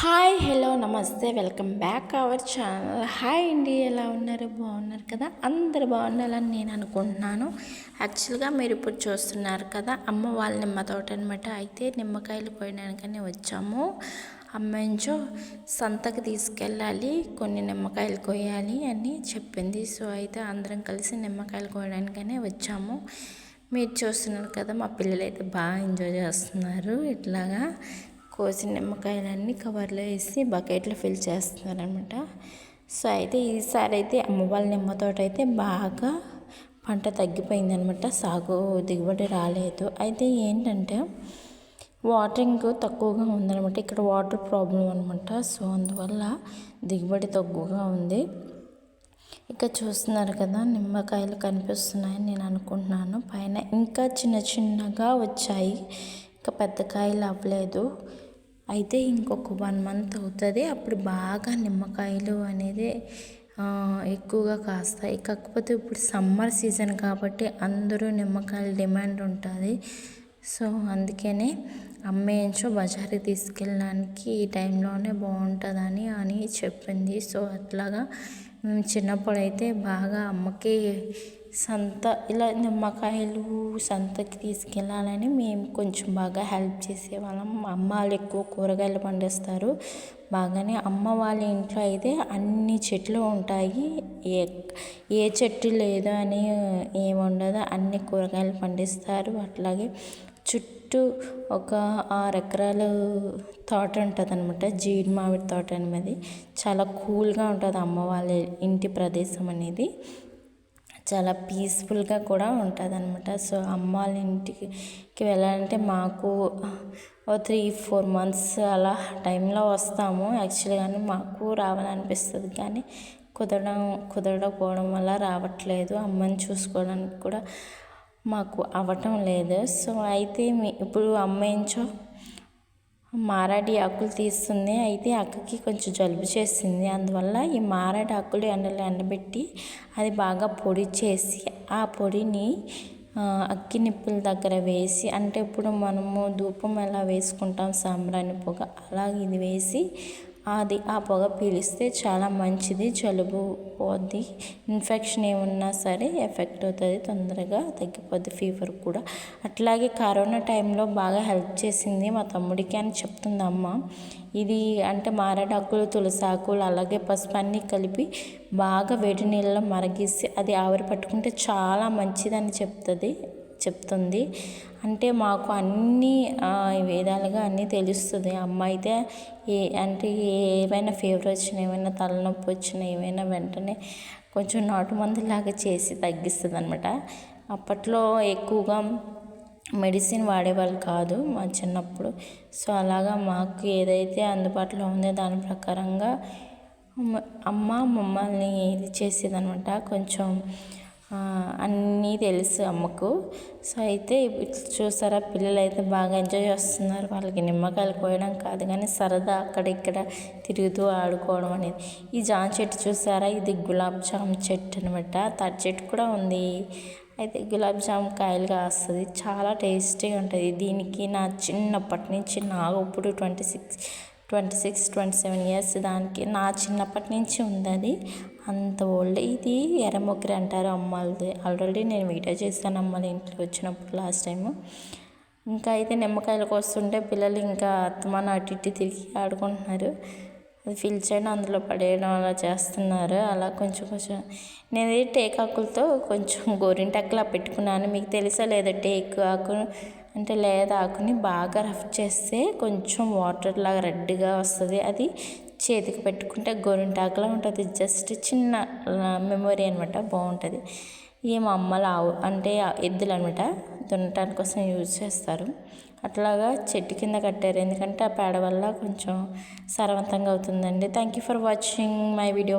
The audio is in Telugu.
హాయ్ హలో నమస్తే welcome back our channel. Hi అండి ఎలా ఉన్నారు? బాగున్నారు కదా? అందరు బాగుండాలని నేను అనుకుంటున్నాను. యాక్చువల్గా మీరు ఇప్పుడు చూస్తున్నారు కదా అమ్మ వాళ్ళ నిమ్మ తోట అనమాట అయితే నిమ్మకాయలు కోయడానికని వచ్చాము. అమ్మాయించో సంతకి తీసుకెళ్ళాలి కొన్ని నిమ్మకాయలు కోయాలి అని చెప్పింది. సో అయితే అందరం కలిసి నిమ్మకాయలు కోయడానికనే వచ్చాము. మీరు చూస్తున్నారు కదా మా పిల్లలు అయితే బాగా ఎంజాయ్ చేస్తున్నారు ఇట్లాగా. కోసిన నిమ్మకాయలన్నీ కవర్లో వేసి బకెట్లో ఫిల్ చేస్తున్నారనమాట. సో అయితే ఈసారి అయితే అమ్మ వాళ్ళ నిమ్మ తోట అయితే బాగా పంట తగ్గిపోయిందనమాట. సాగు దిగుబడి రాలేదు. అయితే ఏంటంటే వాటరింగ్ తక్కువగా ఉందనమాట. ఇక్కడ వాటర్ ప్రాబ్లం అనమాట. సో అందువల్ల దిగుబడి తక్కువగా ఉంది. ఇక చూస్తున్నారు కదా నిమ్మకాయలు కనిపిస్తున్నాయని నేను అనుకుంటున్నాను. పైన ఇంకా చిన్న చిన్నగా వచ్చాయి. ఇంకా పెద్ద కాయలు అవ్వలేదు. అయితే ఇంకొక వన్ మంత్ అవుతుంది. అప్పుడు బాగా నిమ్మకాయలు అనేది ఎక్కువగా కాస్తాయి. కాకపోతే ఇప్పుడు సమ్మర్ సీజన్ కాబట్టి అందరూ నిమ్మకాయలు డిమాండ్ ఉంటుంది. సో అందుకనే అమ్మేయించో బజార్కి తీసుకెళ్ళడానికి ఈ టైంలోనే బాగుంటుందని అని చెప్పింది. సో అట్లాగా మేము చిన్నప్పుడు అయితే బాగా అమ్మకి సంత ఇలా నిమ్మకాయలు సంతకి తీసుకెళ్ళాలని మేము కొంచెం బాగా హెల్ప్ చేసేవాళ్ళం. మా అమ్మ వాళ్ళు ఎక్కువ కూరగాయలు పండిస్తారు. బాగానే అమ్మ వాళ్ళ ఇంట్లో అయితే అన్ని చెట్లు ఉంటాయి. ఏ ఏ చెట్టు లేదు అని ఏమి ఉండదు. అన్ని కూరగాయలు పండిస్తారు. అట్లాగే చుట్టూ ఒక ఆరు ఎకరాల తోట ఉంటుంది అనమాట జీడి మామిడి తోట అనేది చాలా కూల్గా ఉంటుంది అమ్మ వాళ్ళ ఇంటి ప్రదేశం అనేది. చాలా పీస్ఫుల్గా కూడా ఉంటుంది అనమాట సో అమ్మ వాళ్ళ ఇంటికి వెళ్ళాలంటే మాకు త్రీ ఫోర్ మంత్స్ అలా టైంలో వస్తాము. యాక్చువల్గా మాకు రావాలనిపిస్తుంది. కానీ కుదరడం కుదరకపోవడం వల్ల రావట్లేదు. అమ్మని చూసుకోవడానికి కూడా మాకు అవ్వటం లేదు. సో అయితే మీ ఇప్పుడు అమ్మ ఏంచో మారాడి ఆకులు తీస్తుంది. అయితే అక్కకి కొంచెం జలుబు చేసింది. అందువల్ల ఈ మారాడి ఆకులు ఎండలో ఎండబెట్టి అది బాగా పొడి చేసి ఆ పొడిని అక్కి నిప్పుల దగ్గర వేసి అంటే ఇప్పుడు మనము ధూపం ఎలా వేసుకుంటాం సాంబ్రాణి పొగ అలాగే ఇది వేసి అది ఆ పొగ పీలిస్తే చాలా మంచిది జలుబు పోద్ది. ఇన్ఫెక్షన్ ఏమున్నా సరే ఎఫెక్ట్ అవుతుంది తొందరగా తగ్గిపోద్ది ఫీవర్ కూడా. అట్లాగే కరోనా టైంలో బాగా హెల్ప్ చేసింది మా తమ్ముడికి అని చెప్తుంది అమ్మ. ఇది అంటే మారడాకులు తులసాకులు అలాగే పసుపు అన్నీ కలిపి బాగా వేడి నీళ్ళలో మరగిస్తే అది ఆవిరి పట్టుకుంటే చాలా మంచిదని చెప్తుంది. చెప్తుంది. అంటే మాకు అన్నీ విధాలుగా అన్నీ తెలుస్తుంది. అమ్మ అయితే ఏ అంటే ఏమైనా ఫీవర్ వచ్చినా ఏమైనా తలనొప్పి వచ్చినా ఏమైనా వెంటనే కొంచెం నాటు మందులాగా చేసి తగ్గిస్తుంది అనమాట అప్పట్లో ఎక్కువగా మెడిసిన్ వాడేవాళ్ళు కాదు మా చిన్నప్పుడు. సో అలాగా మాకు ఏదైతే అందుబాటులో ఉందో దాని ప్రకారంగా అమ్మ మమ్మల్ని ఇది చేసేదనమాట కొంచెం అన్నీ తెలుసు అమ్మకు. సో అయితే చూసారా పిల్లలు అయితే బాగా ఎంజాయ్ చేస్తున్నారు. వాళ్ళకి నిమ్మకాయలు కోయడం కాదు కానీ సరదా అక్కడ ఇక్కడ తిరుగుతూ ఆడుకోవడం అనేది. ఈ జామ చెట్టు చూసారా ఇది గులాబ్ జామ్ చెట్టు అనమాట తాటి చెట్టు కూడా ఉంది. అయితే గులాబ్ జామ్ కాయలు కాస్తుంది. చాలా టేస్టీగా ఉంటుంది. దీనికి నా చిన్నప్పటి నుంచి నాకు ఇప్పుడు twenty six twenty six twenty seven years దానికి నా చిన్నప్పటి నుంచి ఉంది అది. అంత ఓల్డ్ ఇది ఎర్రమొగ్గరి అంటారు అమ్మాలది ఆల్రెడీ నేను వీడియో చేశాను అమ్మాల ఇంట్లో వచ్చినప్పుడు లాస్ట్ టైం ఇంకా అయితే నిమ్మకాయలకు వస్తుంటే పిల్లలు ఇంకా అత్తమాన అటు ఇటు తిరిగి ఆడుకుంటున్నారు. అది ఫిల్ చేయడం అందులో పడేయడం అలా చేస్తున్నారు. అలా కొంచెం కొంచెం. నేను టేక్ ఆకులతో కొంచెం గోరింటాకులా పెట్టుకున్నాను. మీకు తెలుసా లేదా టేక్ ఆకు అంటే లేదా ఆకుని బాగా రఫ్ చేస్తే కొంచెం వాటర్ లాగా రెడ్గా వస్తుంది. అది చేతికి పెట్టుకుంటే గోరింటాకులా ఉంటుంది. జస్ట్ చిన్న మెమొరీ అనమాట బాగుంటుంది. ఈ మా అమ్మలు ఆవు అంటే ఎద్దులు అనమాట దున్నటానికి కోసం యూజ్ చేస్తారు. అట్లాగా చెట్టు కింద కట్టారు. ఎందుకంటే ఆ పేడ వల్ల కొంచెం సారవంతంగా అవుతుందండి. Thank you for watching my video